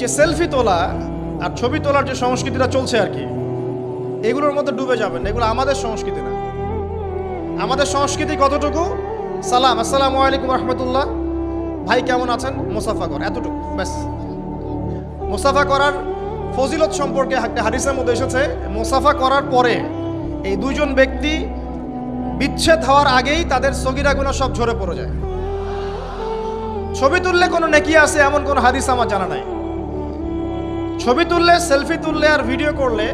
যে সেলফি তোলা আর ছবি তোলার যে সংস্কৃতিটা চলছে আর কি, এগুলোর মধ্যে ডুবে যাবেন। এগুলো আমাদের সংস্কৃতি না। আমাদের সংস্কৃতি কতটুকু? সালাম, আসসালামু আলাইকুম রহমতুল্লাহ। ভাই, কেমন আছেন? মুসাফা কর, এতটুকু, ব্যাস। মুসাফা করার ফজিলত সম্পর্কে একটা হাদিসের মধ্যে এসেছে, মুসাফা করার পরে এই দুজন ব্যক্তি বিচ্ছেদ হওয়ার আগেই তাদের সগিরা গুণা সব ঝরে পড়ে যায়। ছবি তুললে কোনো নেকি আছে, এমন কোনো হাদিস আমার জানা নাই। ছবি তুললে, সেলফি তুললে আর ভিডিও করলে,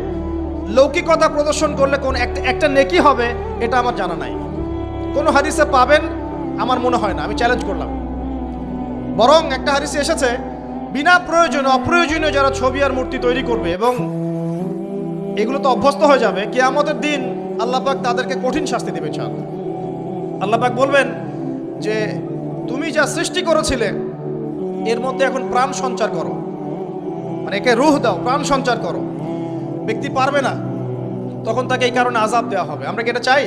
লৌকিকতা প্রদর্শন করলে কোন একটা নেকি হবে, এটা আমার জানা নাই। কোনো হাদিসে পাবেন, আমার মনে হয় না, আমি চ্যালেঞ্জ করলাম। বরং একটা হাদিসে এসেছে, বিনা প্রয়োজনে, অপ্রয়োজনীয় যারা ছবি আর মূর্তি তৈরি করবে এবং এগুলো তো অভ্যস্ত হয়ে যাবে, কিয়ামতের দিন আল্লাহ পাক তাদেরকে কঠিন শাস্তি দেবে চান আল্লাহ পাক বলবেন যে, তুমি যা সৃষ্টি করেছিলে, এর মধ্যে এখন প্রাণ সঞ্চার করো। মানে একে রুহ দাও, প্রাণ সঞ্চার করো। ব্যক্তি পারবে না, তখন তাকে এই কারণে আজাব দেওয়া হবে। আমরা কি এটা চাই?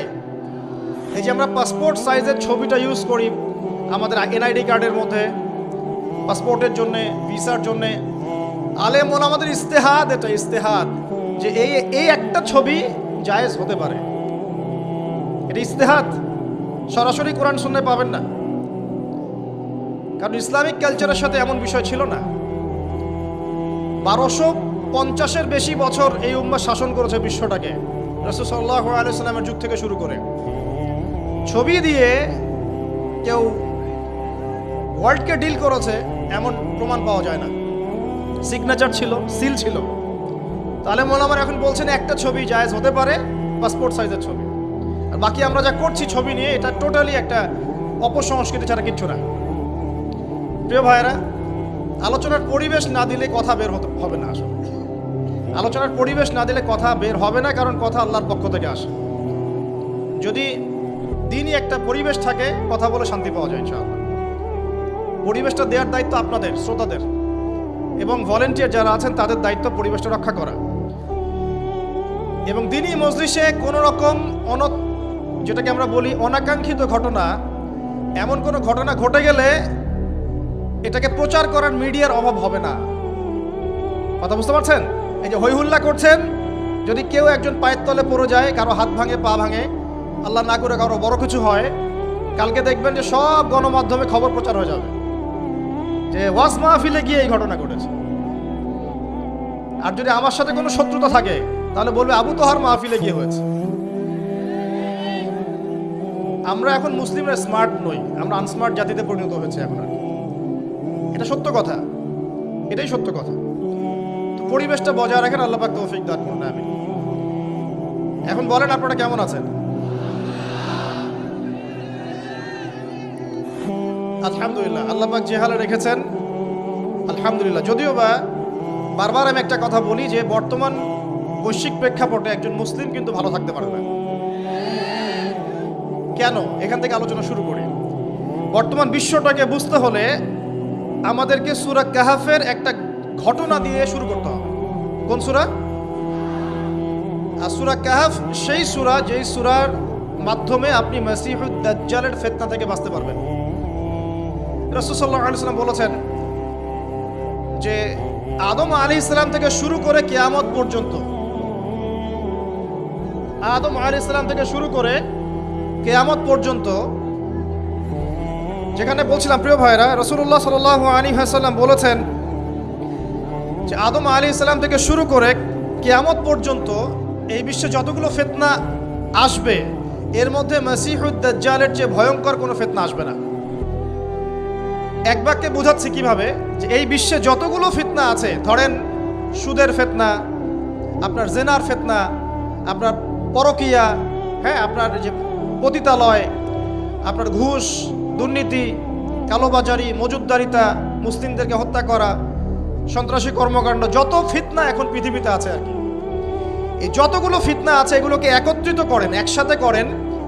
এই যে আমরা পাসপোর্ট সাইজের ছবিটা ইউজ করি আমাদের এনআইডি কার্ডের মধ্যে পাসপোর্টের জন্যে ভিসার জন্যে। আলেম ওলা আমাদের ইস্তেহাদ, এটা ইস্তেহাদ, যে এই এই একটা ছবি জায়েজ হতে পারে। এটা ইস্তেহাদ। সরাসরি কোরআন শুনতে পাবেন না। কারণ ইসলামিক কালচারের সাথে এমন বিষয় ছিল না। বারোশো পঞ্চাশের বেশি বছর এই উম্মা শাসন করেছে বিশ্বটাকে। রসুল্লাহ আলাইসাল্লামের যুগ থেকে শুরু করে। ছবি দিয়ে কেউ ওয়ার্ল্ডকে ডিল করেছে এমন প্রমাণ পাওয়া যায় না। সিগনেচার ছিল, সিল ছিল। তাহলে মনে মোলামার এখন বলছেন একটা ছবি জায়েজ হতে পারে পাসপোর্ট সাইজের ছবি। আর বাকি আমরা যা করছি ছবি নিয়ে, এটা টোটালি একটা অপসংস্কৃতি ছাড়া কিচ্ছু না। প্রিয় ভাইয়েরা আলোচনার পরিবেশ না দিলে কথা বের হতে হবে না আসলে। আলোচনার পরিবেশ না দিলে কথা বের হবে না, কারণ কথা আল্লাহর পক্ষ থেকে আসে। যদি দিনই একটা পরিবেশ থাকে, কথা বলে শান্তি পাওয়া যায় ইনশাআল্লাহ। পরিবেশটা দেওয়ার দায়িত্ব আপনাদের, শ্রোতাদের। এবং ভলেন্টিয়ার যারা আছেন, তাদের দায়িত্ব পরিবেশটা রক্ষা করা। এবং দিনই মজলিসে কোনো রকম অন যেটাকে আমরা বলি অনাকাঙ্ক্ষিত ঘটনা, এমন কোনো ঘটনা ঘটে গেলে এটাকে প্রচার করার মিডিয়ার অভাব হবে না। কথা বুঝতে পারছেন? এই যে হৈহুল্লা করছেন, যদি কেউ একজন পায়ের তলে পড়ে যায়, কারও হাত ভাঙে, পা ভাঙে, আল্লাহ না করে কারও বড় কিছু হয়, কালকে দেখবেন যে সব গণমাধ্যমে খবর প্রচার হয়ে যাবে। যে ওয়াজ মাহফিলে গিয়ে এই ঘটনা ঘটেছে। আর যদি আমার সাথে কোনো শত্রুতা থাকে, তাহলে বলবে আবু তোহার মাহফিলে গিয়ে হয়েছে। আমরা এখন মুসলিমরা স্মার্ট নই, আমরা আনস্মার্ট জাতিতে পরিণত হয়েছে এখন আর সত্য কথা। এটাই সত্য কথা। তো পরিবেশটা বজায় রাখেন, আল্লাহ পাক তৌফিক দান করুন আমি এখন বলেন আপনারা কেমন আছেন? আলহামদুলিল্লাহ, আল্লাহ পাক যে হালে রেখেছেন, আলহামদুলিল্লাহ। যদিও বা বারবার আমি একটা কথা বলি যে, বর্তমান বৈশ্বিক প্রেক্ষাপটে একজন মুসলিম কিন্তু ভালো থাকতে পারে না। কেন? এখান থেকে আলোচনা শুরু করি। বর্তমান বিশ্বটাকে বুঝতে হলে আমাদেরকে সুরা কাহাফের একটা ঘটনা দিয়ে শুরু করতে হবে। কোন সুরা? আর সুরা কাহাফ, সেই সুরা, যেই সুরার মাধ্যমে আপনি মাসিহুদ ফেতনা থেকে বাঁচতে পারবেন। রসুল্লাহ আলিয়াল্লাম বলেছেন যে, আদম আলী ইসলাম থেকে শুরু করে কেয়ামত পর্যন্ত, আদম আলী ইসলাম থেকে শুরু করে কেয়ামত পর্যন্ত যেখানে বলছিলাম, প্রিয় ভাইরা রসুল্লাহ সাল আলী হাসাল্লাম বলেছেন যে আদম আলী ইসলাম থেকে শুরু করে কেয়ামত পর্যন্ত এই বিশ্বে যতগুলো ফেতনা আসবে, এর মধ্যে মাসিহুদ্দাজ্জালের যে ভয়ঙ্কর কোনো ফেতনা আসবে না। এক বাক্যে বোঝাচ্ছি কীভাবে, যে এই বিশ্বে যতগুলো ফিতনা আছে, ধরেন সুদের ফেতনা, আপনার জেনার ফেতনা, আপনার পরকিয়া হ্যাঁ আপনার যে পতিতালয়, আপনার ঘুষ দুর্নীতি, কালোবাজারি মজুদদারিতা মুসলিমদেরকে হত্যা করা, সন্ত্রাসী কর্মকাণ্ড, যত ফিতনা এখন পৃথিবীতে আছে আর কি। এই যতগুলো ফিতনা আছে, এগুলোকে একত্রিত করেন, একসাথে করেন,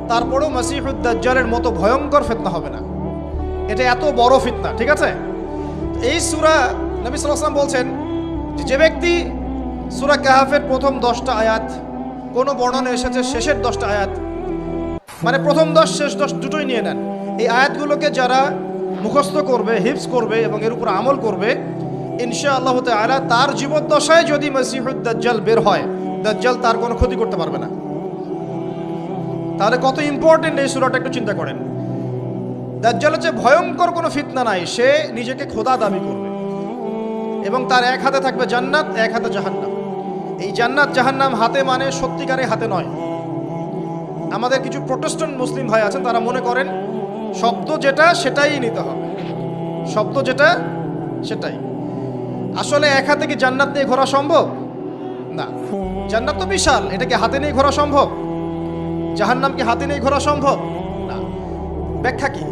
তারপরেও মাসিহুদ্দাজ্জালের মতো ভয়ঙ্কর ফিতনা হবে না। এটা এত বড় ফিতনা, ঠিক আছে? এই সুরা নবী সাল্লাম বলছেন যে যে ব্যক্তি সুরা কাহাফের প্রথম দশটা আয়াত, কোনো বর্ণনা এসেছে, শেষের দশটা আয়াত মানে প্রথম দশ, শেষ দশ দুটোই নিয়ে নেন। এই আয়াতগুলোকে যারা মুখস্থ করবে হিপস করবে এবং এর উপর আমল করবে ইনশা আল্লাহ তাআলা তার জীবদ্দশায় যদি মসিহুদ দাজ্জাল বের হয়, দাজ্জাল তার কোনো ক্ষতি করতে পারবে না। তাহলে কত ইম্পর্টেন্ট এই সুরাটা একটু চিন্তা করেন। দাজ্জাল হচ্ছে ভয়ঙ্কর কোনো ফিতনা নাই, সে নিজেকে খোদা দাবি করবে। এবং তার এক হাতে থাকবে জান্নাত, এক হাতে জাহান্নাম। এই জান্নাত, জাহান্নাম হাতে মানে সত্যিকারে হাতে নয়। আমাদের কিছু প্রোটেস্ট্যান্ট মুসলিম ভাই আছেন, তারা মনে করেন শব্দ যেটা সেটাই নিতে হবে। শব্দ যেটা সেটাই। আসলে এক হাতে কি জান্নাত নিয়ে ঘোরা সম্ভব? না। জান্নাত তো বিশাল এটাকে হাতে নিয়ে ঘোরা সম্ভব? জাহান্নাম কি হাতে নিয়ে ঘোরা সম্ভব? না। ব্যাখ্যা কি?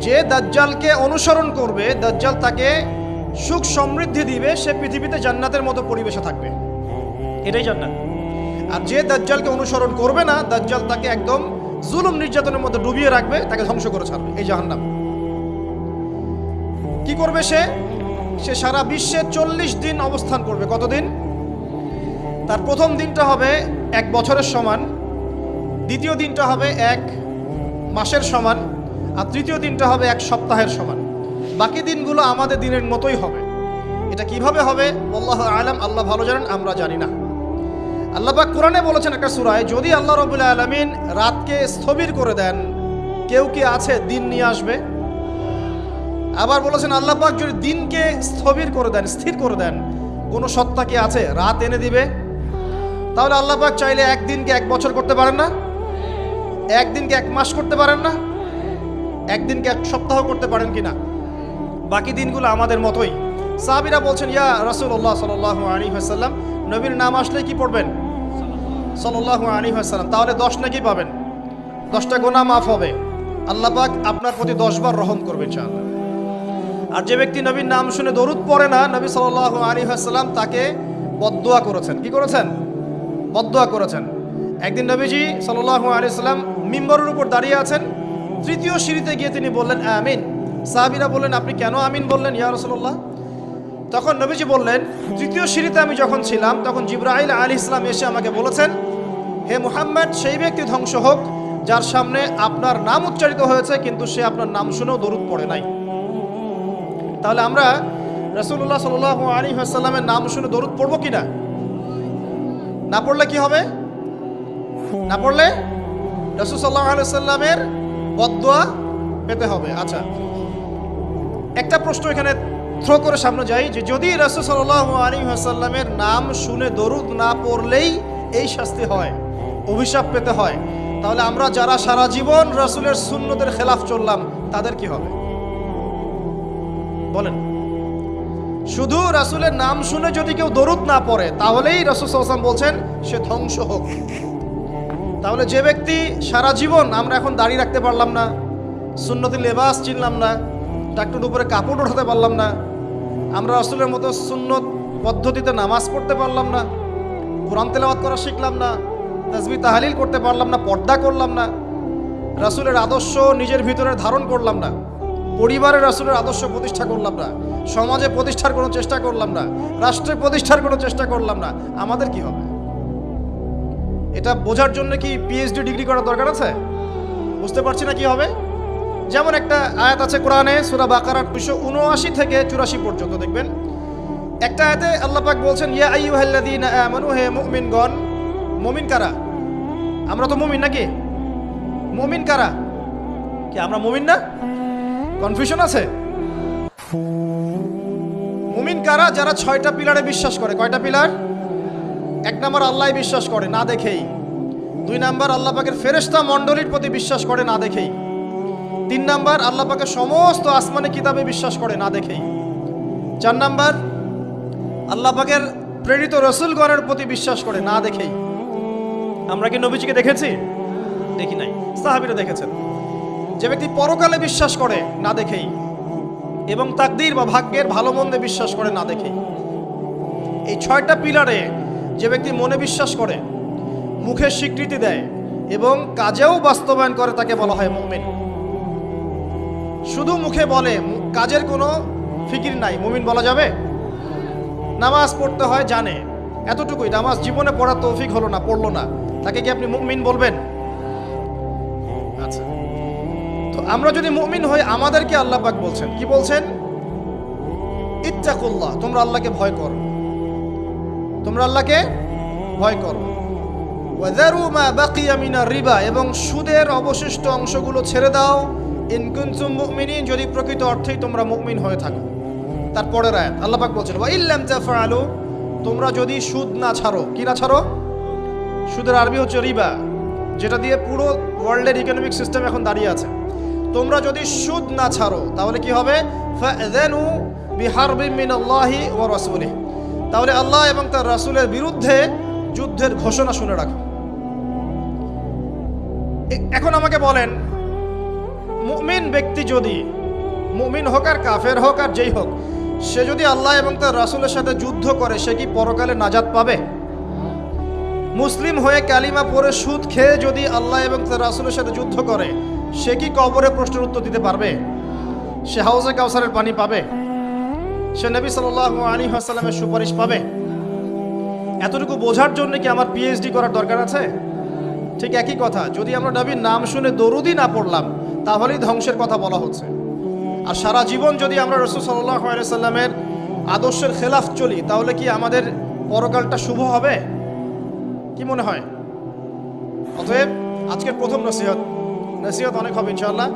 যে দাজ্জালকে অনুসরণ করবে দাজ্জাল তাকে সুখ সমৃদ্ধি দিবে সে পৃথিবীতে জান্নাতের মতো পরিবেশে থাকবে। এটাই জান্নাত। আর যে দাজ্জালকে অনুসরণ করবে না দাজ্জাল তাকে একদম জুলুম নির্যাতনের মধ্যে ডুবিয়ে রাখবে, তাকে ধ্বংস করে ছাড়বে, এই জাহান্নাম। কি করবে সে? সে সারা বিশ্বে চল্লিশ দিন অবস্থান করবে। কতদিন? তার প্রথম দিনটা হবে এক বছরের সমান, দ্বিতীয় দিনটা হবে এক মাসের সমান, আর তৃতীয় দিনটা হবে এক সপ্তাহের সমান। বাকি দিনগুলো আমাদের দিনের মতোই হবে। এটা কীভাবে হবে? আল্লাহ আলাম, আল্লাহ ভালো জানেন, আমরা জানি না। আল্লাহ পাক কোরআনে বলেছেন একটা সুরায়, যদি আল্লাহ রবুল্লা আলমিন রাতকে স্থবির করে দেন, কেউ কি আছে দিন নিয়ে আসবে? আবার বলেছেন আল্লাহ পাক যদি দিনকে স্থবির করে দেন, স্থির করে দেন, কোনো সত্তা কি আছে? রাত এনে দিবে? তাহলে আল্লাহ পাক চাইলে একদিনকে এক বছর করতে পারেন না? একদিনকে এক মাস করতে পারেন না? একদিনকে এক সপ্তাহ করতে পারেন কি না? বাকি দিনগুলো আমাদের মতোই। সাহাবিরা বলছেন, ইয়া রাসূলুল্লাহ সাল্লাল্লাহু আলাইহি ওয়াসাল্লাম, নবীর নাম আসলে কি পড়বেন? সাল্লাল্লাহু আলাইহি ওয়াসাল্লাম। তাহলে দশ নাকি পাবেন? দশটা গোনা মাফ হবে। আল্লাহ পাক আপনার প্রতি দশবার রহম করবে ইনশাআল্লাহ। আর যে ব্যক্তি নবীর নাম শুনে দরুদ পড়ে না, নবী সাল্লাল্লাহু আলাইহি ওয়াসাল্লাম তাকে বদদোয়া করেছেন। কি করেছেন? বদদোয়া করেছেন। একদিন নবীজি সাল্লাল্লাহু আলাইহি সাল্লাম মিম্বরের উপর দাঁড়িয়ে আছেন। তৃতীয় সিঁড়িতে গিয়ে তিনি বললেন, আমিন। সাহাবীরা বললেন, আপনি কেন আমিন বললেন ইয়া রাসূলুল্লাহ? তখন নবীজি বললেন, তৃতীয় সিঁড়িতে আমি যখন ছিলাম, তখন জিব্রাইল আলী ইসলাম এসে আমাকে বলেছেন, হে মুহাম্মদ, সেই ব্যক্তি ধ্বংস হোক, যার সামনে আপনার নাম উচ্চারিত হয়েছে, কিন্তু সে আপনার নাম শুনেও দরুদ পড়ে নাই। তাহলে আমরা রসুল্লাহ সাল আলী আসাল্লামের নাম শুনে দরুদ পড়ব কি না? পড়লে কি হবে? না পড়লে রসুল সাল্লাহ আলাইসাল্লামের বদোয়া পেতে হবে। আচ্ছা একটা প্রশ্ন এখানে থ্রো করে সামনে যাই যে যদি রসুল সাল্লাহ আলী আসাল্লামের নাম শুনে দরুদ না পড়লেই এই শাস্তি হয়, অভিশাপ পেতে হয়। তাহলে আমরা যারা সারা জীবন রসুলের সুন্নতের খেলাফ চললাম, তাদের কি হবে? বলেন। শুধু রাসুলের নাম শুনে যদি কেউ দরুদ না পড়ে, তাহলেই রাসুল সাল্লাম বলছেন, সে ধ্বংস হোক। তাহলে যে ব্যক্তি সারা জীবন আমরা এখন দাঁড়িয়ে রাখতে পারলাম না সুন্নতি লেবাস চিনলাম না ডাক্তার উপরে কাপড় ওঠাতে পারলাম না। আমরা রাসুলের মতো সুন্নত পদ্ধতিতে নামাজ পড়তে পারলাম না। কোরআন তেলাওয়াত করা শিখলাম না। তাজবি তাহালিল করতে পারলাম না, পর্দা করলাম না। রাসুলের আদর্শ নিজের ভিতরে ধারণ করলাম না। পরিবারে রাসুলের আদর্শ প্রতিষ্ঠা করলাম না। সমাজে প্রতিষ্ঠার কোনো চেষ্টা করলাম না। রাষ্ট্রে প্রতিষ্ঠার কোনো চেষ্টা করলাম না। আমাদের কি হবে? এটা বোঝার জন্য কি পিএইচডি ডিগ্রি করার দরকার আছে? বুঝতে পারছি না কি হবে? যেমন একটা আয়াত আছে কোরআনে, সুরা বাকারার দুশো উনআশি থেকে চুরাশি পর্যন্ত দেখবেন। একটা আয়াতে আল্লাহ পাক বলছেন, ইয়া আইয়ুহাল্লাযীনা আমানু, হে মুমিনগণ, মুমিন কারা? আমরা তো মুমিন নাকি? মুমিন কারা? কি আমরা মুমিন না? কনফিউশন আছে? মুমিন কারা যারা ছয়টা পিলারে বিশ্বাস করে? কয়টা পিলার? এক নম্বর আল্লাহ বিশ্বাস করে, না দেখেই। দুই নাম্বার আল্লাহ পাকের ফেরেস্তা মণ্ডলীর প্রতি বিশ্বাস করে, না দেখেই। তিন নাম্বার, আল্লাহ পাকের সমস্ত আসমানি কিতাবে বিশ্বাস করে না দেখেই। চার নাম্বার, আল্লাহ পাকের প্রেরিত রসুলগণের প্রতি বিশ্বাস করে না দেখেই। আমরা কি নবীজিকে দেখেছি? দেখি নাই। সাহাবিরা দেখেছেন। যে ব্যক্তি পরকালে বিশ্বাস করে না দেখেই এবং তাকদির বা ভাগ্যের ভালো মন্দে বিশ্বাস করে না দেখেই। এই ছয়টা পিলারে যে ব্যক্তি মনে বিশ্বাস করে, মুখে স্বীকৃতি দেয় এবং কাজেও বাস্তবায়ন করে তাকে বলা হয় মুমিন। শুধু মুখে বলে কাজের কোনো ফিকির নাই। মুমিন বলা যাবে? নামাজ পড়তে হয়, জানে। এতটুকুই। নামাজ জীবনে পড়ার তৌফিক হলো না, পড়ল না। তাকে কি আপনি মুমিন বলবেন? আচ্ছা। তো আমরা যদি মুমিন হই, আমাদেরকে আল্লাহ পাক বলছেন। কি বলছেন? ইত্তাকুল্লাহ, তোমরা আল্লাহকে ভয় করো। তোমরা আল্লাহকে ভয় করো। ওয়াদারু মা বাকিয়া মিনার রিবা, এবং সুদের অবশিষ্ট অংশগুলো ছেড়ে দাও। ইন কুনতুম মুমিনিন, যদি প্রকৃত অর্থেই তোমরা মুমিন হয়ে থাকো। তারপরের আয়াত, আল্লাহ পাক বলছেন, ওয়া ইল্লাম তাফআলু তোমরা যদি সুদ না ছাড়ো, কি না ছাড়ো? সুদের আরবি হচ্ছে রিবা, যেটা দিয়ে পুরো ওয়ার্ল্ডের ইকোনমিক সিস্টেম এখন দাঁড়িয়ে আছে। তোমরা যদি সুদ না ছাড়ো, তাহলে কি হবে? তাহলে আল্লাহ এবং তার রাসূলের বিরুদ্ধে যুদ্ধের ঘোষণা শুনে রাখো। এখন আমাকে বলেন, মুমিন ব্যক্তি যদি, মুমিন হোক আর কাফের হোক আর যেই হোক, সে যদি আল্লাহ এবং তার রাসুলের সাথে যুদ্ধ করে, সে কি পরকালে নাজাত পাবে? মুসলিম হয়ে কালিমা পরে সুদ খেয়ে যদি আল্লাহ এবং তার রাসুলের সাথে যুদ্ধ করে, সে কি কবরে প্রশ্নের উত্তর দিতে পারবে? সে হাউজে কাউসারের পানি পাবে? সে নবী সাল্লাল্লাহু আলাইহি ওয়াসাল্লামের সুপারিশ পাবে? এতটুকু বোঝার জন্য কি আমার পিএইচডি করার দরকার আছে? ঠিক একই কথা, যদি আমরা নবীর নাম শুনে দরুদি না পড়লাম, তাহলেই ধ্বংসের কথা বলা হচ্ছে। আর সারা জীবন যদি আমরা রসুল সাল্লাহ সাল্লামের আদর্শের খেলাফ চলি, তাহলে কি আমাদের পরকালটা শুভ হবে? কি মনে হয়? অতএব, আজকের প্রথম নসিহত নসিহত অনেক হবে ইনশাল্লাহ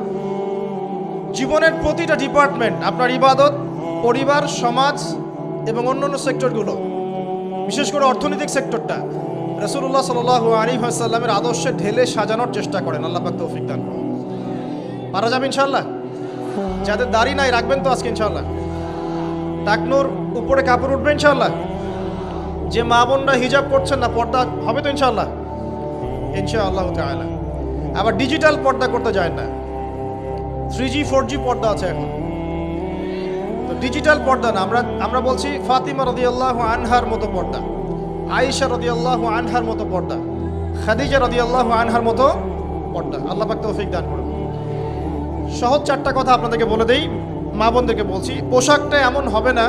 জীবনের প্রতিটা ডিপার্টমেন্ট আপনার ইবাদত, পরিবার, সমাজ এবং অন্যান্য সেক্টরগুলো বিশেষ করে অর্থনৈতিক সেক্টরটা রসুল্লাহ সাল আলী সাল্লামের আদর্শে ঢেলে সাজানোর চেষ্টা করেন, আল্লাহ পাক তৌফিক দান। পারা যাবে ইনশাল্লাহ যাদের দাড়ি নাই, রাখবেন তো আজকে ইনশাল্লাহ টাকনোর উপরে কাপড় উঠবে ইনশাল্লাহ যে মা বোনরা হিজাব করছেন না, পর্দা হবে তো ইনশাল্লাহ ইনশাআল্লাহ আবার ডিজিটাল পর্দা করতে যায় না। থ্রি জি, ফোর জি পর্দা আছে এখন। তো ডিজিটাল পর্দা না, আমরা আমরা বলছি ফাতিমা রদিয়াল্লাহু আনহার মতো পর্দা। আয়েশা রদিয়াল্লাহু আনহার মতো পর্দা, খাদিজা রদিয়াল্লাহু আনহার মতো পর্দা। আল্লাহ পাক তৌফিক দান করুন। সহজ চারটা কথা আপনাদেরকে বলে দেই, মা বোনদেরকে বলছি, পোশাকটা এমন হবে না,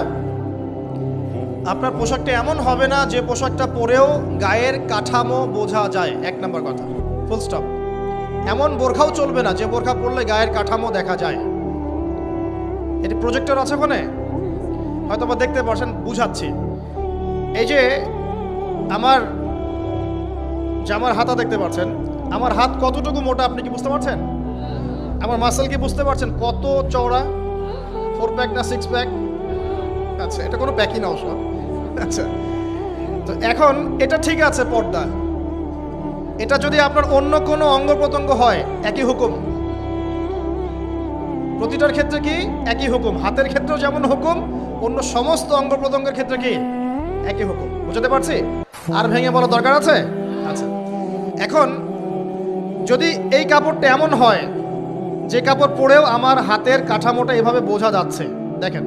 আপনার পোশাকটা এমন হবে না যে পোশাকটা পরেও গায়ের কাঠামো বোঝা যায়। এক নম্বর কথা ফুল স্টপ এমন বোরখাও চলবে না যে বোরখা পরলে গায়ের কাঠামো দেখা যায়। এটি প্রজেক্টর আছে ওখানে? হয়তো বা দেখতে পারছেন, বুঝাচ্ছি। এই যে আমার জামার হাতা দেখতে পাচ্ছেন আমার হাত কতটুকু মোটা আপনি কি বুঝতে পারছেন? আমার মাসেল কি বুঝতে পারছেন? কত চওড়া? ফোর প্যাক না সিক্স প্যাক আচ্ছা এটা কোনো প্যাকই না সব আচ্ছা তো এখন এটা ঠিক আছে পর্দা। এটা যদি আপনার অন্য কোনো অঙ্গ প্রত্যঙ্গ হয়, একই হুকুম। প্রতিটার ক্ষেত্রে কি? একই হুকুম। হাতের ক্ষেত্রেও যেমন হুকুম, অন্য সমস্ত অঙ্গ প্রত্যঙ্গের ক্ষেত্রে কি? একই হুকুম। বুঝতে পারছি? আর ভেঙে বলা দরকার আছে? আচ্ছা। এখন যদি এই কাপড়টা এমন হয় যে কাপড় পরেও আমার হাতের কাঠামোটা এভাবে বোঝা যাচ্ছে দেখেন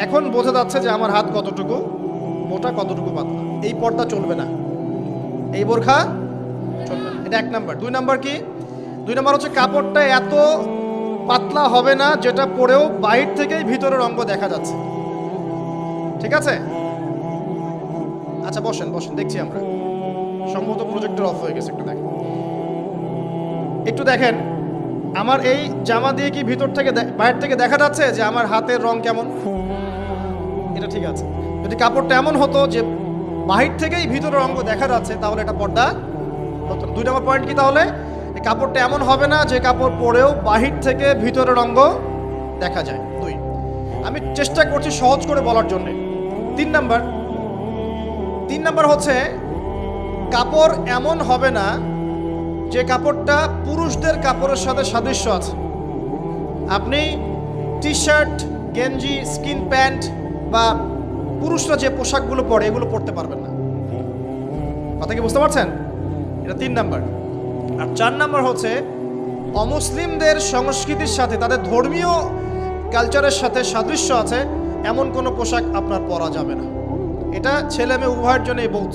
এখন বোঝা যাচ্ছে যে আমার হাত কতটুকু মোটা কতটুকু পাতলা। এই পর্দা চলবে না। এই বোরখা চলবে না। এটা এক নাম্বার। দুই নাম্বার কি? দুই নাম্বার হচ্ছে কাপড়টা এত পাতলা হবে না যেটা পরেও বাহির থেকেই ভিতরের অঙ্গ দেখা যাচ্ছে। ঠিক আছে? আচ্ছা বসেন বসেন, দেখছি আমরা। সম্ভবত প্রজেক্টর অফ হয়ে গেছে, একটু দেখেন। একটু দেখেন, আমার এই জামা দিয়ে কি ভিতর থেকে বাইরে থেকে দেখা যাচ্ছে যে আমার হাতের রং কেমন? এটা ঠিক আছে। যদি কাপড়টা এমন হতো যে বাহির থেকেই ভিতরের অঙ্গ দেখা যাচ্ছে, তাহলে এটা পর্দা হতো দুই নম্বর পয়েন্ট কি তাহলে? কাপড়টা এমন হবে না যে কাপড় পরেও বাহির থেকে ভিতরের অঙ্গ দেখা যায়। দুই। আমি চেষ্টা করছি সহজ করে বলার জন্য। তিন নাম্বার তিন নম্বর হচ্ছে, কাপড় এমন হবে না যে কাপড়টা পুরুষদের কাপড়ের সাথে সাদৃশ্য আছে। আপনি টি শার্ট গেঞ্জি, স্কিন প্যান্ট বা পুরুষরা যে পোশাকগুলো পরে এগুলো পরতে পারবেন না। কথা কি বুঝতে পারছেন? এটা তিন নাম্বার। আর চার নাম্বার হচ্ছে, অমুসলিমদের সংস্কৃতির সাথে, তাদের ধর্মীয় কালচারের সাথে সাদৃশ্য আছে, এমন কোনো পোশাক আপনার পরা যাবে না। এটা ছেলে মেয়ে উভয়ের জন্যই বৌদ্ধ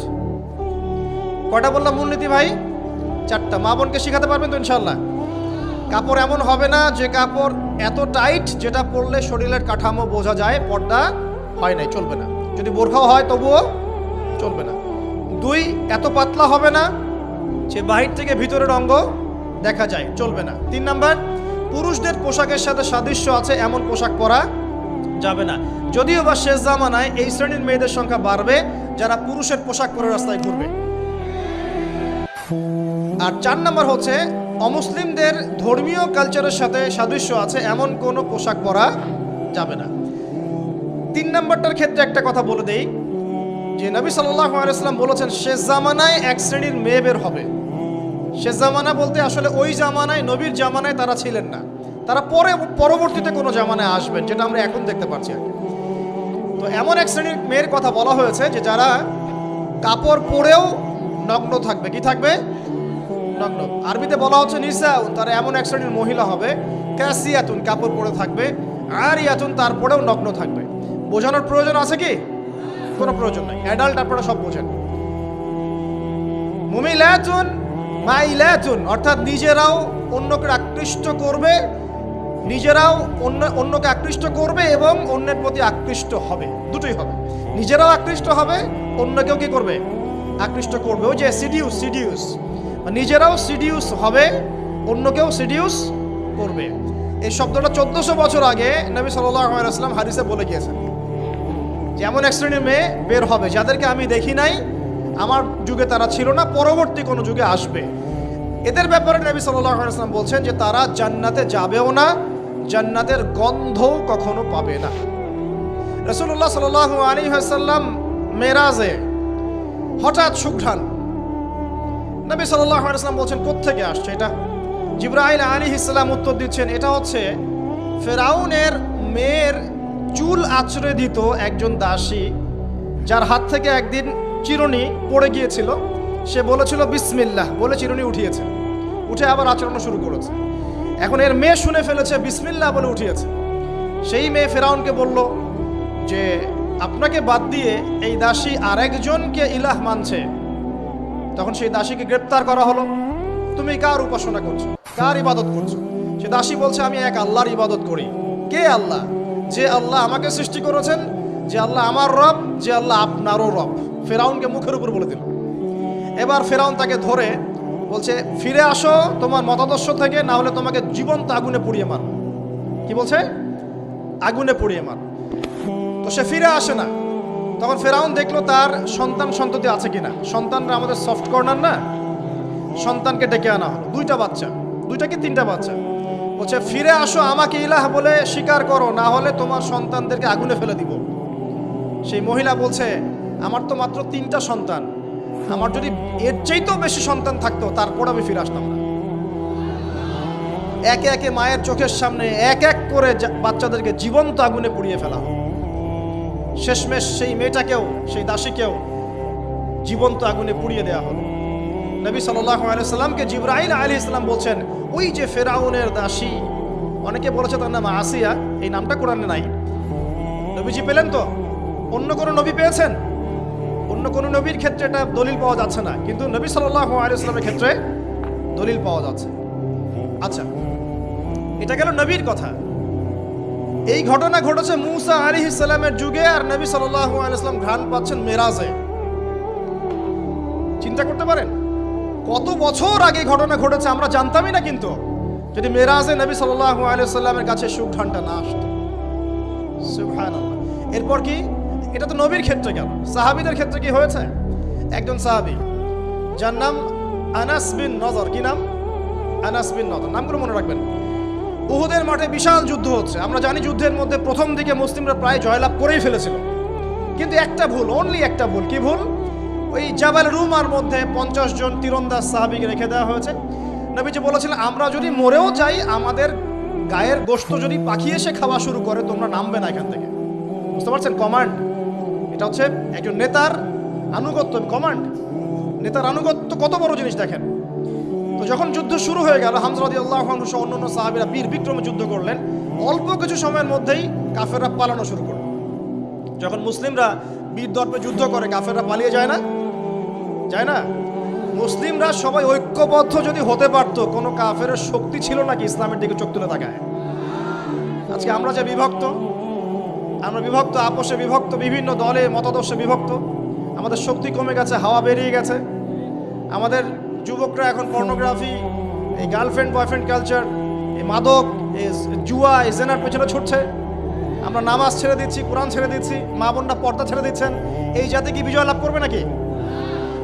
কটা বললাম মূলনীতি ভাই? চারটা। মা বোনকে শেখাতে পারবেন তো ইনশাল্লাহ কাপড় এমন হবে না যে কাপড় এত টাইট যেটা পরলে শরীরের কাঠামো বোঝা যায়, পর্দা হয় নাই, চলবে না। যদি বোরখাও হয় তবুও চলবে না। দুই, এত পাতলা হবে না যে বাহির থেকে ভিতরের অঙ্গ দেখা যায়, চলবে না। তিন নাম্বার, পুরুষদের পোশাকের সাথে সাদৃশ্য আছে, এমন পোশাক পরা যাবে না। যদিও বা শেষ জামানায় এই শ্রেণির মেয়েদের সংখ্যা বাড়বে, যারা পুরুষের পোশাক পরে রাস্তায় ঘুরবে। আর চার নম্বর হচ্ছে, অমুসলিমদের ধর্মীয় কালচারের সাথে সাদৃশ্য আছে, এমন কোনো পোশাক পরা যাবে না। তিন নম্বরটার ক্ষেত্রে একটা কথা বলে দেই, যে নবী সাল্লাহ আলাইসাল্লাম বলেছেন, শেষ জামানায় এক শ্রেণির মেয়ে বের হবে। শেষ জামানা বলতে আসলে ওই জামানায়, নবীর জামানায় তারা ছিলেন না। তারা পরে, পরবর্তীতে কোনো জামানায় আসবেন, যেটা আমরা এখন দেখতে পাচ্ছি আর তো এমন এক শ্রেণির মেয়ের কথা বলা হয়েছে যে যারা কাপড় পরেও নগ্ন থাকবে। কি থাকবে? নগ্ন। আরবিতে বলা হচ্ছে নিসা তারা এমন এক শ্রেণির মহিলা হবে, ক্যাসিয়াতুন, কাপড় পরে থাকবে আর ইয়াতুন তারপরেও নগ্ন থাকবে। বোঝানোর প্রয়োজন আছে কি? কোনো প্রয়োজন নাই। অ্যাডাল্ট আপনারা সব বোঝেন। মুমিলাতুন, মাইলাতুন, অর্থাৎ নিজেরাও অন্যকে আকৃষ্ট করবে নিজেরাও অন্য, অন্যকে আকৃষ্ট করবে এবং অন্যের প্রতি আকৃষ্ট হবে। দুটোই হবে। নিজেরাও আকৃষ্ট হবে, অন্যকেও কি করবে? আকৃষ্ট করবে। ওই যে সিডিউস সিডিউস নিজেরাও সিডিউস হবে, অন্যকেও সিডিউস করবে। এই শব্দটা চোদ্দশো বছর আগে নবী সাল্লাম হারিসে বলে গিয়েছেন। যেমন এক শ্রেণির মেয়ে বের হবে, যাদেরকে আমি দেখি নাই, আমার যুগে তারা ছিল না, পরবর্তী কোনো যুগে আসবে। এদের ব্যাপারে নবী সাল্লাম বলছেন যে তারা জান্নাতে যাবেও না জান্নাতের গন্ধও কখনো পাবে না। রসুল্লাহ সাল আলী হাসাল্লাম মেরাজে হঠাৎ সুঘ্রাণ নবী সাল্লাহ বলছেন, কোত্থেকে আসছে এটা? জিব্রাহিল আলী ইসলাম উত্তর দিচ্ছেন, এটা হচ্ছে ফেরাউনের মেয়ের চুল আছড়ে দিত একজন দাসী, যার হাত থেকে একদিন চিরুনি পড়ে গিয়েছিল। সে বলেছিল, বিসমিল্লাহ। বলে চিরুনি উঠিয়েছে। উঠে আবার আচরণ শুরু করেছে। এখন এর মেয়ে শুনে ফেলেছে, বিসমিল্লাহ বলে উঠিয়েছে। সেই মেয়ে ফেরাউনকে বলল যে, আপনাকে বাদ দিয়ে এই দাসী আরেকজনকে ইলাহ মানছে। তখন সেই দাসীকে গ্রেপ্তার করা হলো। তুমি কার উপাসনা করছ? কার ইবাদত করছ? সে দাসী বলছে, আমি এক আল্লাহর ইবাদত করি। কে আল্লাহ? যে আল্লাহ আমাকে সৃষ্টি করেছেন, যে আল্লাহ আমার রব, যে আল্লাহ আপনারও রব। ফেরাউনকে মুখের উপর বলে দিল। এবার ফেরাউন তাকে ধরে বলছে, ফিরে আসো তোমার মতাদর্শ থেকে, না হলে তোমাকে জীবন্ত আগুনে পুড়িয়ে মার কি বলছে? আগুনে পুড়িয়ে মার তো সে ফিরে আসে না। তখন ফেরাউন দেখল তার সন্তান সন্ততি আছে কিনা। সন্তানরা আমাদের সফট কর্নার না? সন্তানকে ডেকে আনা হলো। দুইটা বাচ্চা। দুইটা কি তিনটা বাচ্চা? বলছে, ফিরে আসো আমাকে ইলাহ বলে স্বীকার করো, না হলে তোমার সন্তানদেরকে আগুনে ফেলে দিব। সেই মহিলা বলছে, আমার তো মাত্র তিনটা সন্তান। আমার যদি এর চাইতেও বেশি সন্তান থাকতো, তারপর আমি ফিরে আসতাম না। একে একে মায়ের চোখের সামনে এক এক করে বাচ্চাদেরকে জীবন্ত আগুনে পুড়িয়ে ফেলা হলো। শেষমেশ সেই মেয়েটাকেও, সেই দাসীকেও জীবন্ত আগুনে পুড়িয়ে দেওয়া হলো। নবী সাল্লাহ আলাইসাল্লামকে জিব্রাহিল আলী ইসলাম বলছেন, ওই যে ফেরাউনের দাসী। অনেকে বলেছে তার নাম আসিয়া, এই নামটা কোরআনে নাই। নবীজি পেলেন তো? অন্য কোনো নবী পেয়েছেন? অন্য কোনো নবীর ক্ষেত্রে এটা দলিল পাওয়া যাচ্ছে না। কিন্তু নবী সাল্লাহ আলাইস্লামের ক্ষেত্রে দলিল পাওয়া যাচ্ছে। আচ্ছা এটা গেল নবীর কথা। এই ঘটনা ঘটেছে মুসা আলী ইসলামের যুগে আর নবী সাল্লাহ আলাইসলাম ঘ্রাণ পাচ্ছেন মেরাজে। চিন্তা করতে পারেন? কত বছর আগে ঘটনা ঘটেছে আমরা জানতামই না কিন্তু। যদি মেরাজে নবী সাল্লাহ আলাইসাল্লামের কাছে সুখ ঘণ্টা না আসতো। সুবহানাল্লাহ। এরপর কি? এটা তো নবীর ক্ষেত্রে গেল সাহাবিদের ক্ষেত্রে কি হয়েছে? একজন সাহাবি, যার নাম আনাস বিন নজর, কি নাম? আনাস বিন নজর, নামগুলো মনে রাখবেন। উহুদের মাঠে বিশাল যুদ্ধ হচ্ছে। আমরা জানি যুদ্ধের মধ্যে প্রথম দিকে মুসলিমরা প্রায় জয়লাভ করেই ফেলেছিল। কিন্তু একটা ভুল অনলি একটা ভুল, কি ভুল? ওই জাবাল রুমার মধ্যে পঞ্চাশ জন তীরন্দাজ সাহাবিকে রেখে দেওয়া হয়েছে। নবীজি বলেছিলেন, আমরা যদি মরেও যাই, আমাদের গায়ের গোস্ত যদি পাখি এসে খাওয়া শুরু করে, তোমরা নামবে না এখান থেকে। বুঝতে পারছেন? কমান্ড। এটা হচ্ছে একজন নেতার আনুগত্য কমান্ড নেতার আনুগত্য কত বড় জিনিস দেখেন। তো যখন যুদ্ধ শুরু হয়ে গেল হামজরাদি আল্লাহ সহ অন্যান্য সাহাবিরা বীর বিক্রমে যুদ্ধ করলেন। অল্প কিছু সময়ের মধ্যেই কাফেররা পালানো শুরু করল। যখন মুসলিমরা বীর দর্পে যুদ্ধ করে, কাফেররা পালিয়ে যায় না? যায় না? মুসলিমরা সবাই ঐক্যবদ্ধ যদি হতে পারতো, কোনো কাফের শক্তি ছিল নাকি ইসলামের দিকে চোখ তুলে তাকায়? আজকে আমরা যে বিভক্ত আমরা বিভক্ত, আপোষে বিভক্ত, বিভিন্ন দলে মতাদর্শে বিভক্ত। আমাদের শক্তি কমে গেছে, হাওয়া বেরিয়ে গেছে। আমাদের যুবকরা এখন পর্নোগ্রাফি এই গার্লফ্রেন্ড বয়ফ্রেন্ড কালচার এই মাদক, এই জুয়া, এই জেনার পেছনে ছুটছে। আমরা নামাজ ছেড়ে দিচ্ছি, কোরআন ছেড়ে দিচ্ছি, মা বোনরা পর্দা ছেড়ে দিচ্ছেন। এই জাতি কি বিজয় লাভ করবে নাকি?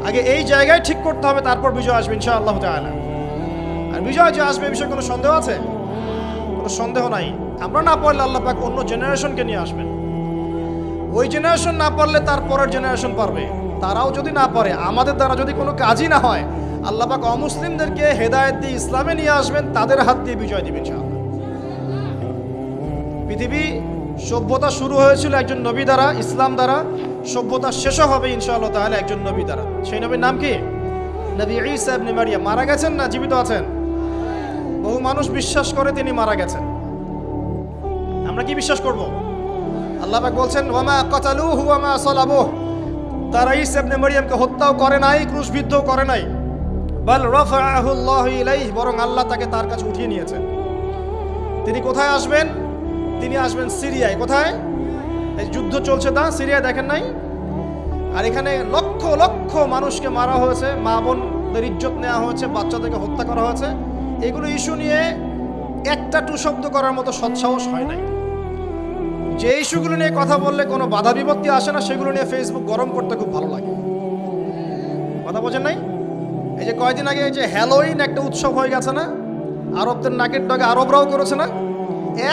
আগে এই জায়গায় ঠিক করতে হবে, তারপর বিজয় আসবে ইনশা আল্লাহ তাআলা। আর বিজয় যে আসবে এই বিষয়ে কোনো সন্দেহ আছে? কোনো সন্দেহ নাই। আমরা না পারলে আল্লাহ পাক অন্য জেনারেশনকে নিয়ে আসবেন। ওই জেনারেশন না পারলে তার পরের জেনারেশন পারবে। তারাও যদি না পারে আমাদের দ্বারা যদি কোনো কাজই না হয়, আল্লাহ পাক অমুসলিমদেরকে হেদায়েত দিয়ে ইসলামে নিয়ে আসবেন, তাদের হাত দিয়ে বিজয় দিবেন ইনশাআল্লাহ। পৃথিবী সভ্যতা শুরু হয়েছিল একজন নবী দ্বারা, ইসলাম দ্বারা। সভ্যতা শেষও হবে ইনশাআল্লাহ তাহলে একজন নবী দ্বারা। সেই নবীর নাম কি? নবী ইবনে মারিয়া মারা গেছেন না? জীবিত আছেন? বহু মানুষ বিশ্বাস করে তিনি মারা গেছেন। আমরা কি বিশ্বাস করব? আল্লাহ বলছেন ওয়ামা কাতালুহু ওয়ামা সালাবুহু। তারা ঈসা ইবনে হত্যাও করে নাই, ক্রুশবিদ্ধও করে নাই। বাল রাফাআহু আল্লাহু বরং আল্লাহ তাকে তার কাছে উঠিয়ে নিয়েছেন। তিনি কোথায় আসবেন? তিনি আসবেন সিরিয়ায়। কোথায়? এই যুদ্ধ চলছে তা সিরিয়ায় দেখেন নাই? আর এখানে লক্ষ লক্ষ মানুষকে মারা হয়েছে, মা বোনদের ইজ্জত নেওয়া হয়েছে, বাচ্চাদেরকে হত্যা করা হয়েছে। এগুলো ইস্যু নিয়ে একটা টু শব্দ করার মতো সৎসাহস হয় নাই। যে ইস্যুগুলো নিয়ে কথা বললে কোনো বাধা বিপত্তি আসে না, সেগুলো নিয়ে ফেসবুক গরম করতে খুব ভালো লাগে। কথা বোঝেন নাই? এই যে কয়দিন আগে যে হ্যালোইন একটা উৎসব হয়ে গেছে না, আরবদের নাকের ডগে আরবরাও করেছে না,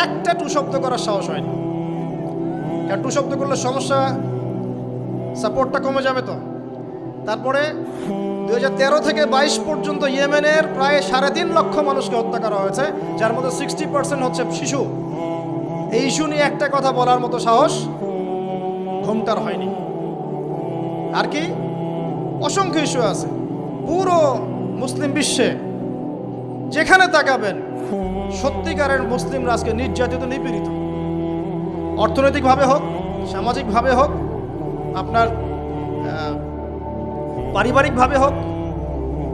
একটা টু শব্দ করার সাহস হয়নি। কারণ টু শব্দ করলে সমস্যা সাপোর্টটা কমে যাবে তো। তারপরে দু হাজার তেরো থেকে বাইশ পর্যন্ত ইয়েমেনের প্রায় সাড়ে তিন লক্ষ মানুষকে হত্যা করা হয়েছে, যার মধ্যে সিক্সটি পার্সেন্ট হচ্ছে শিশু। এই নিয়ে একটা কথা বলার মতো সাহস ঘুমটার হয়নি। আর কি? অসংখ্য ইস্যু আছে। পুরো মুসলিম বিশ্বে যেখানে তাকাবেন, সত্যিকারের মুসলিমরা আজকে নির্যাতিত, নিপীড়িত। অর্থনৈতিকভাবে হোক, সামাজিকভাবে হোক, আপনার পারিবারিকভাবে হোক,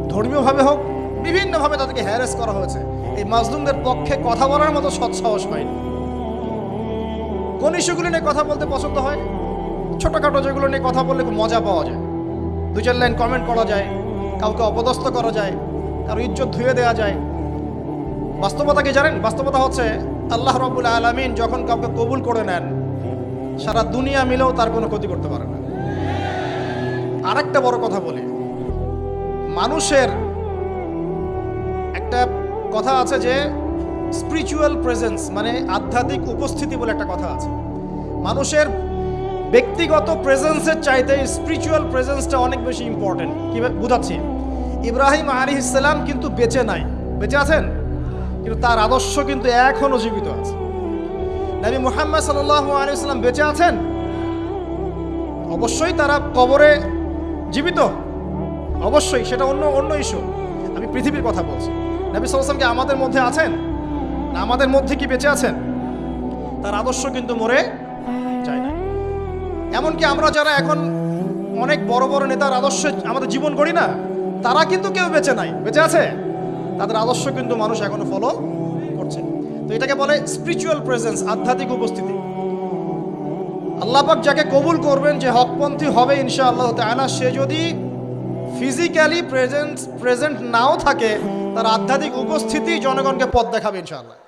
ধর্মীয়ভাবে হোক, বিভিন্নভাবে তাদেরকে হ্যারেস করা হয়েছে। এই মাজলুমদের পক্ষে কথা বলার মতো সৎসাহস হয়নি। কোন ইস্যুগুলো নিয়ে কথা বলতে পছন্দ হয়? ছোটোখাটো যেগুলো নিয়ে কথা বললে খুব মজা পাওয়া যায়। দু চার লাইন কমেন্ট করা যায়, কাউকে অপদস্থ করা যায়, কারও ইজ্জত ধুয়ে দেওয়া যায়। বাস্তবতা কি জানেন? বাস্তবতা হচ্ছে আল্লাহ রবুল আলমিন যখন কাউকে কবুল করে নেন, সারা দুনিয়া মিলেও তার কোনো ক্ষতি করতে পারে না। আরেকটা বড় কথা বলি। মানুষের একটা কথা আছে যে স্পিরিচুয়াল প্রেজেন্স মানে আধ্যাত্মিক উপস্থিতি বলে একটা কথা আছে। মানুষের ব্যক্তিগত প্রেজেন্সের চাইতে স্পিরিচুয়াল প্রেজেন্সটা অনেক বেশি ইম্পর্টেন্ট কি বুঝাচ্ছি? ইব্রাহিম আলী ইসলাম কিন্তু বেঁচে নাই। বেঁচে আছেন? কিন্তু তার আদর্শ কিন্তু এখনও জীবিত আছে। নবী মুহাম্মদ আলী ইসলাম বেঁচে আছেন? অবশ্যই তারা কবরে জীবিত। অবশ্যই, সেটা অন্য অন্য ইস্যু আমি পৃথিবীর কথা বলছি। নবী সাল্লাম কি আমাদের মধ্যে আছেন? না, আমাদের মধ্যে কি বেঁচে আছেন? তার আদর্শ কিন্তু মরে যায় না। এমনকি আমরা যারা এখন অনেক বড় বড় নেতার আদর্শে আমাদের জীবন করি না, তারা কিন্তু কেউ বেঁচে নাই। বেঁচে আছে? তাদের আদর্শ কিন্তু মানুষ এখনও ফলো করছে। তো এটাকে বলে স্পিরিচুয়াল প্রেজেন্স আধ্যাত্মিক উপস্থিতি। আল্লাপাক যাকে কবুল করবেন, যে হকপন্থী হবে ইনশা আল্লাহ সে যদি ফিজিক্যালি প্রেজেন্ট প্রেজেন্ট নাও থাকে তার আধ্যাত্মিক উপস্থিতি জনগণকে পথ দেখাবে ইনশাআল্লাহ।